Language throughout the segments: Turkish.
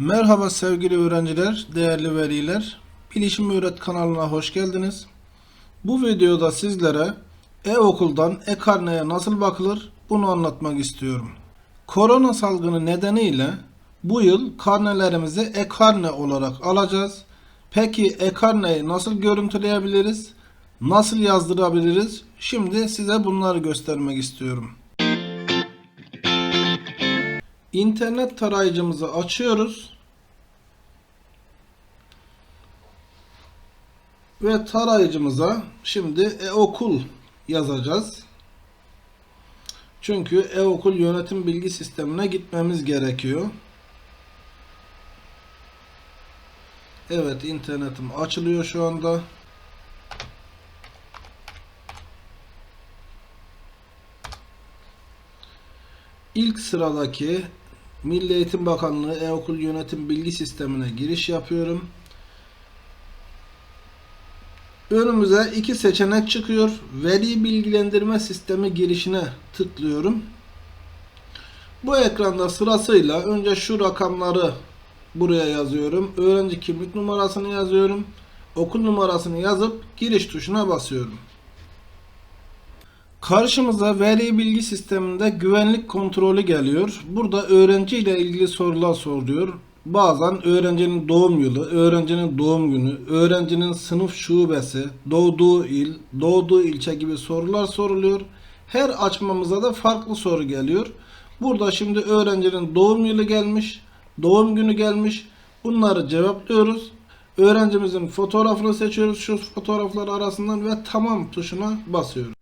Merhaba sevgili öğrenciler, değerli veliler. Bilişim Öğret kanalına hoş geldiniz. Bu videoda sizlere e-okuldan e-karneye nasıl bakılır bunu anlatmak istiyorum. Korona salgını nedeniyle bu yıl karnelerimizi e-karne olarak alacağız. Peki e-karneyi nasıl görüntüleyebiliriz? Nasıl yazdırabiliriz? Şimdi size bunları göstermek istiyorum. İnternet tarayıcımızı açıyoruz. Ve tarayıcımıza şimdi e-okul yazacağız. Çünkü e-okul yönetim bilgi sistemine gitmemiz gerekiyor. Evet internetim açılıyor şu anda. İlk sıradaki Milli Eğitim Bakanlığı e-okul yönetim bilgi sistemine giriş yapıyorum. Önümüze iki seçenek çıkıyor. Veli bilgilendirme sistemi girişine tıklıyorum. Bu ekranda sırasıyla önce şu rakamları buraya yazıyorum. Öğrenci kimlik numarasını yazıyorum. Okul numarasını yazıp giriş tuşuna basıyorum. Karşımıza veri bilgi sisteminde güvenlik kontrolü geliyor. Burada öğrenci ile ilgili sorular soruluyor. Bazen öğrencinin doğum yılı, öğrencinin doğum günü, öğrencinin sınıf şubesi, doğduğu il, doğduğu ilçe gibi sorular soruluyor. Her açmamıza da farklı soru geliyor. Burada şimdi öğrencinin doğum yılı gelmiş, doğum günü gelmiş. Bunları cevaplıyoruz. Öğrencimizin fotoğrafını seçiyoruz şu fotoğraflar arasından ve tamam tuşuna basıyoruz.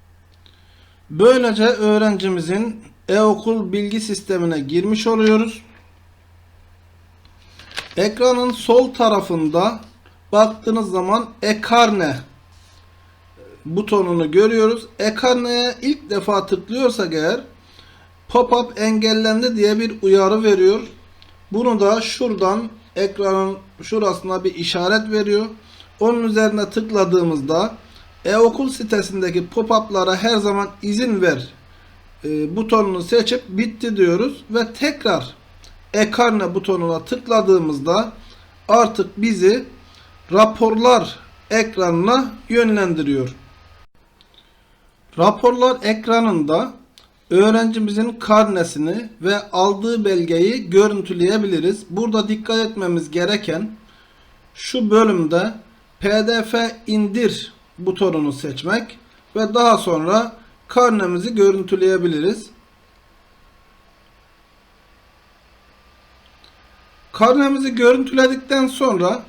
Böylece öğrencimizin e-okul bilgi sistemine girmiş oluyoruz. Ekranın sol tarafında baktığınız zaman e-karne butonunu görüyoruz. E-karneye ilk defa tıklıyorsak eğer pop-up engellendi diye bir uyarı veriyor. Bunu da şuradan ekranın şurasına bir işaret veriyor. Onun üzerine tıkladığımızda e-okul sitesindeki pop-up'lara her zaman izin ver e, butonunu seçip bitti diyoruz ve tekrar e-karne butonuna tıkladığımızda artık bizi raporlar ekranına yönlendiriyor. Raporlar ekranında öğrencimizin karnesini ve aldığı belgeyi görüntüleyebiliriz. Burada dikkat etmemiz gereken şu bölümde PDF indir butonunu seçmek ve daha sonra karnemizi görüntüleyebiliriz. Karnemizi görüntüledikten sonra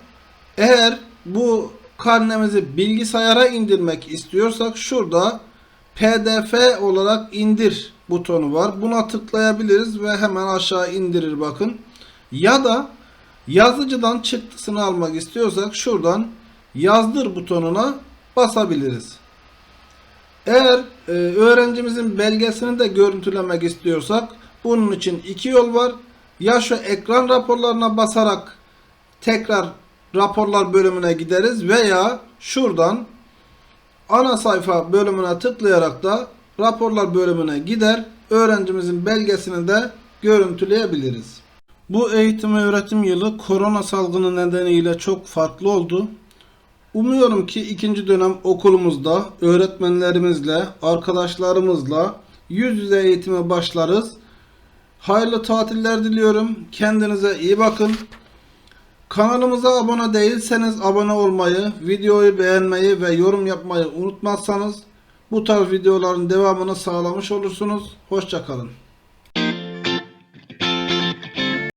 eğer bu karnemizi bilgisayara indirmek istiyorsak şurada PDF olarak indir butonu var. Buna tıklayabiliriz ve hemen aşağı indirir bakın. Ya da yazıcıdan çıktısını almak istiyorsak şuradan yazdır butonuna basabiliriz. Eğer e, öğrencimizin belgesini de görüntülemek istiyorsak bunun için iki yol var. Ya şu ekran raporlarına basarak tekrar raporlar bölümüne gideriz veya şuradan ana sayfa bölümüne tıklayarak da raporlar bölümüne gider öğrencimizin belgesini de görüntüleyebiliriz. Bu eğitim öğretim yılı korona salgını nedeniyle çok farklı oldu. Umuyorum ki ikinci dönem okulumuzda öğretmenlerimizle, arkadaşlarımızla yüz yüze eğitime başlarız. Hayırlı tatiller diliyorum. Kendinize iyi bakın. Kanalımıza abone değilseniz abone olmayı, videoyu beğenmeyi ve yorum yapmayı unutmazsanız bu tarz videoların devamını sağlamış olursunuz. Hoşçakalın.